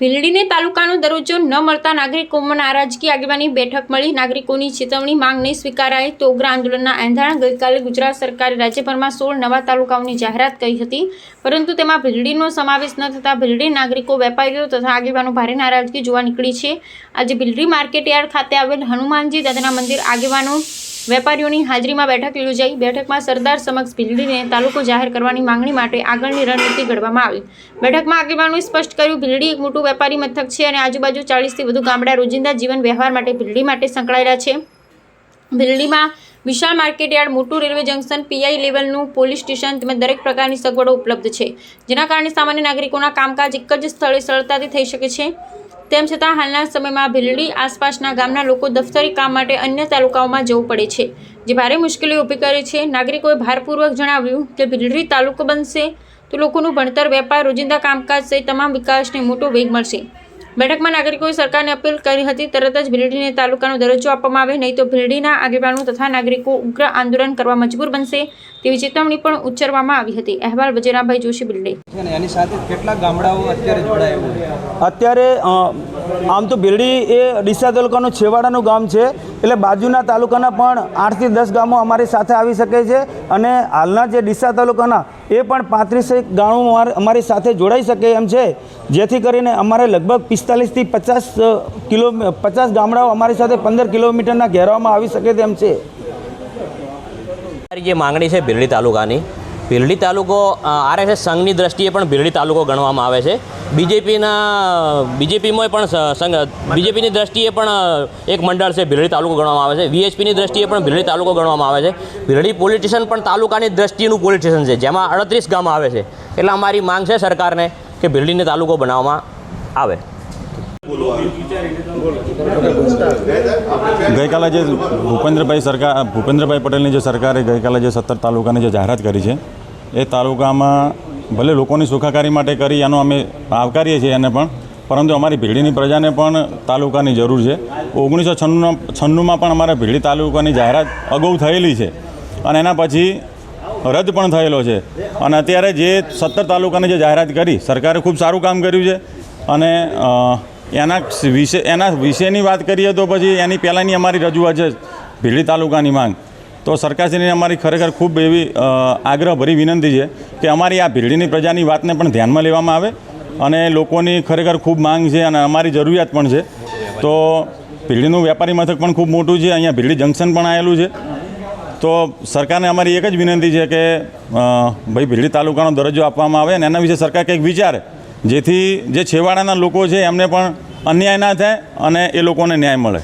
ભીલડીને તાલુકાનો દરજ્જો ન મળતા નાગરિકોમાં નારાજગી આગેવાની બેઠક મળી. નાગરિકોની ચેતવણી માંગ નહીં સ્વીકારાય તો ઉગ્ર આંદોલનના એંધાણ ગઈકાલે ગુજરાત સરકારે રાજ્યભરમાં સોળ નવા તાલુકાઓની જાહેરાત કરી હતી. પરંતુ તેમાં ભીલડીનો સમાવેશ ન થતાં ભીલડી નાગરિકો, વેપારીઓ તથા આગેવાનો ભારે નારાજગી જોવા નીકળી છે. આજે ભીલડી માર્કેટ યાર્ડ ખાતે આવેલ હનુમાનજી દાદાના મંદિર આગેવાનો વેપારીઓની હાજરીમાં બેઠક યોજાઈ. બેઠકમાં સરદાર સમક્ષ ભીલડીને તાલુકો જાહેર કરવાની માંગણી માટે આગળની રણનીતિ ઘડવામાં આવી. બેઠકમાં આગેવાનોએ સ્પષ્ટ કર્યું, ભીલડી એક મોટું વેપારી મથક છે અને આજુબાજુ ચાળીસથી વધુ ગામડા રોજિંદા જીવન વ્યવહાર માટે ભીલડી માટે સંકળાયેલા છે. ભીલડીમાં વિશાળ માર્કેટયાર્ડ, મોટું રેલવે જંકશન, પીઆઈ લેવલનું પોલીસ સ્ટેશન તેમજ દરેક પ્રકારની સગવડો ઉપલબ્ધ છે, જેના કારણે સામાન્ય નાગરિકોના કામકાજ એક જ સ્થળે સરળતાથી થઈ શકે છે. તેમ છતાં હાલના સમયમાં ભીલડી આસપાસના ગામના લોકો દફતરી કામ માટે અન્ય તાલુકાઓમાં જવું પડે છે. જે ભારે મુશ્કેલીઓ ઊભી કરે છે. નાગરિકોએ ભારપૂર્વક જણાવ્યું કે ભીલડી તાલુકો બનશે તો લોકોનું ભણતર, વેપાર, રોજિંદા કામકાજ સહિત તમામ વિકાસને મોટો વેગ મળશે. બેઠકમાં નાગરિકોએ સરકારને અપીલ કરી હતી તરત જ ભીલડીને તાલુકાનો દરજ્જો આપવામાં આવે નહીં તો ભીલડીના આગેવાનો તથા નાગરિકો ઉગ્ર આંદોલન કરવા મજબૂર બનશે તેવી ચેતવણી પણ ઉચ્ચારવામાં આવી હતી. અહેવાલ વજેરાભાઈ જોશી ભીલડી. એની સાથે કેટલા ગામડાઓ અત્યારે જોડાયેલું અત્યારે આમ તો ભીલડી એ ડીસા તાલુકાનું છેવાડાનું ગામ છે. એટલે બાજુના તાલુકાના પણ આઠથી દસ ગામો અમારી સાથે આવી શકે છે અને હાલના જે ડીસા તાલુકાના એ પણ પાંત્રીસેક ગામો અમાર- સાથે જોડાઈ શકે એમ છે. જેથી કરીને અમારે લગભગ પિસ્તાલીસથી પચાસ કિલો, પચાસ ગામડાઓ અમારી સાથે પંદર કિલોમીટરના ઘેરવામાં આવી શકે તેમ છે. જે માંગણી છે ભીલડી તાલુકાની ભીલડી તાલુકો આરએસએસ સંઘની દ્રષ્ટિએ પણ ભીલડી તાલુકો ગણવામાં આવે છે. બીજેપીના, બીજેપીમાં પણ સંઘ, બીજેપીની દ્રષ્ટિએ પણ એક મંડળ છે ભીલડી તાલુકો ગણવામાં આવે છે. વીએચપીની દ્રષ્ટિએ પણ ભીલડી તાલુકો ગણવામાં આવે છે. ભીલડી પોલીસ સ્ટેશન પણ તાલુકાની દ્રષ્ટિનું પોલીસ સ્ટેશન છે, જેમાં અડત્રીસ ગામ આવે છે. એટલે અમારી માંગ છે સરકારને કે ભીલડીને તાલુકો બનાવવામાં આવે. ગઈકાલે જે ભૂપેન્દ્રભાઈ સરકાર, ભૂપેન્દ્રભાઈ પટેલની જે સરકારે ગઈકાલે જે સત્તર તાલુકાની જે જાહેરાત કરી છે એ તાલુકામાં ભલે લોકોની સુખાકારી માટે કરી એનો અમે આવકારીએ છીએ એને પણ, પરંતુ અમારી ભીડીની પ્રજાને પણ તાલુકાની જરૂર છે. ઓગણીસો છન્નું, છન્નુંમાં પણ અમારે ભીડી તાલુકાની જાહેરાત અગાઉ થયેલી છે અને એના પછી રદ પણ થયેલો છે. અને અત્યારે જે સત્તર તાલુકાની જે જાહેરાત કરી, સરકારે ખૂબ સારું કામ કર્યું છે અને એના વિશે, એના વિશેની વાત કરીએ તો પછી એની પહેલાંની અમારી રજૂઆત છે ભીડી તાલુકાની માંગ. તો સરકારશ્રીને અમારી ખરેખર ખૂબ એવી આગ્રહભરી વિનંતી છે કે અમારી આ ભીલડીની પ્રજાની વાતને પણ ધ્યાનમાં લેવામાં આવે અને લોકોની ખરેખર ખૂબ માંગ છે અને અમારી જરૂરિયાત પણ છે. તો ભીલડીનું વેપારી મથક પણ ખૂબ મોટું છે, અહીંયા ભીલડી જંકશન પણ આવેલું છે. તો સરકારને અમારી એક જ વિનંતી છે કે ભાઈ ભીલડી તાલુકાનો દરજ્જો આપવામાં આવે અને એના વિશે સરકાર કંઈક વિચારે, જેથી જે છેવાડાના લોકો છે એમને પણ અન્યાય ના થાય અને એ લોકોને ન્યાય મળે.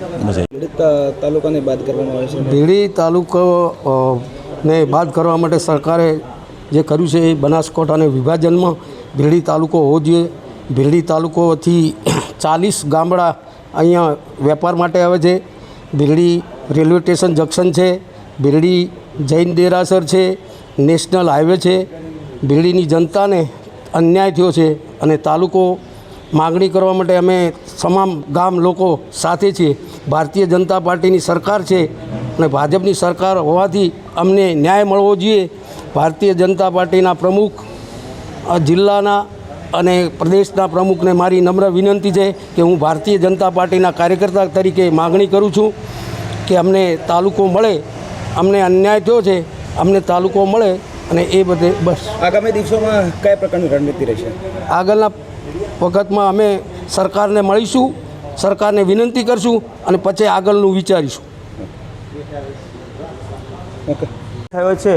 બસ એ. તાલુકાને બાદ કરવામાં આવે છે? ભીડી તાલુકો ને બાદ કરવા માટે સરકારે જે કર્યું છે એ બનાસકાંઠાને વિભાજનમાં ભીડી તાલુકો હોવો જોઈએ. ભીડી તાલુકોથી ચાલીસ ગામડા અહીંયા વેપાર માટે આવે છે. ભીલડી રેલવે સ્ટેશન જંકશન છે. ભીલડી જૈન દેરાસર છે. નેશનલ હાઈવે છે. ભીલડીની જનતાને અન્યાય થયો છે અને તાલુકો માગણી કરવા માટે અમે તમામ ગામ લોકો સાથે છીએ. ભારતીય જનતા પાર્ટીની સરકાર છે અને ભાજપની સરકાર હોવાથી અમને ન્યાય મળવો જોઈએ. ભારતીય જનતા પાર્ટીના પ્રમુખ આ જિલ્લાના અને પ્રદેશના પ્રમુખને મારી નમ્ર વિનંતી છે કે હું ભારતીય જનતા પાર્ટીના કાર્યકર્તા તરીકે માગણી કરું છું કે અમને તાલુકો મળે. અમને અન્યાય થયો છે અમને તાલુકો મળે અને એ બધે બસ. આગામી દિવસોમાં કયા પ્રકારની રણનીતિ રહેશે? આગળના વખતમાં અમે સરકારને મળીશું, સરકારને વિનંતી કરશું અને પછી આગળનું વિચારીશું. થયો છે.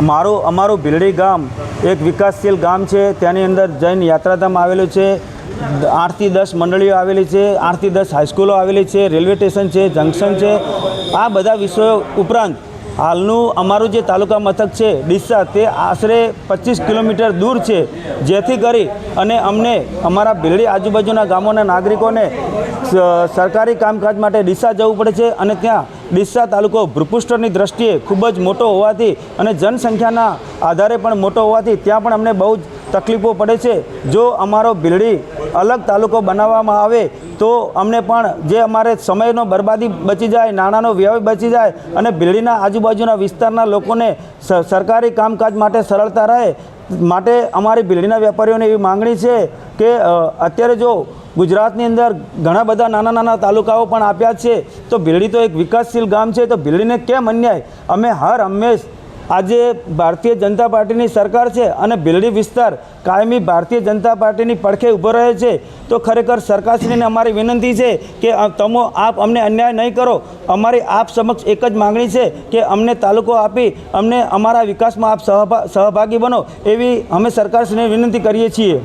મારું અમારું ભીલડી ગામ એક વિકાસશીલ ગામ છે. તેની અંદર જૈન યાત્રાધામ આવેલું છે. આઠથી દસ મંડળીઓ આવેલી છે. આઠથી દસ હાઈસ્કૂલો આવેલી છે. રેલવે સ્ટેશન છે, જંકશન છે. આ બધા વિષયો ઉપરાંત હાલનું અમારું જે તાલુકા મથક છે, ડીસા, તે આશરે પચીસ કિલોમીટર દૂર છે. જેથી કરી અને અમને અમારા ભીલડી આજુબાજુના ગામોના નાગરિકોને સરકારી કામકાજ માટે ડીસા જવું પડે છે અને ત્યાં ડીસા તાલુકો ભૂપૃષ્ઠની દ્રષ્ટિએ ખૂબ જ મોટો હોવાથી અને જનસંખ્યાના આધારે પણ મોટો હોવાથી ત્યાં પણ અમને બહુ જ તકલીફો પડે છે. જો અમારો ભીલડી અલગ તાલુકો બનાવવામાં આવે, તો અમને પણ જે અમારે સમયનો બરબાદી બચી જાય, નાણાંનો વ્યય બચી જાય અને ભીલડીના આજુબાજુના વિસ્તારના લોકોને સરકારી કામકાજ માટે સરળતા રહે, માટે અમારી ભીલડીના વેપારીઓને એવી માંગણી છે કે અત્યારે જો ગુજરાતની અંદર ઘણા બધા નાના નાના તાલુકાઓ પણ આપ્યા છે, તો ભીલડી તો એક વિકાસશીલ ગામ છે, તો ભીલડીને કેમ અન્યાય? અમે હર હંમેશ આજે ભારતીય જનતા પાર્ટીની સરકાર છે અને ભીલડી વિસ્તાર કાયમી ભારતીય જનતા પાર્ટીની પડખે ઊભો રહે છે, તો ખરેખર સરકારશ્રીને અમારી વિનંતી છે કે તમો આપ અમને અન્યાય નહીં કરો. અમારી આપ સમક્ષ એક જ માગણી છે કે અમને તાલુકો આપી, અમને અમારા વિકાસમાં આપ સહભા, સહભાગી બનો, એવી અમે સરકારશ્રીને વિનંતી કરીએ છીએ.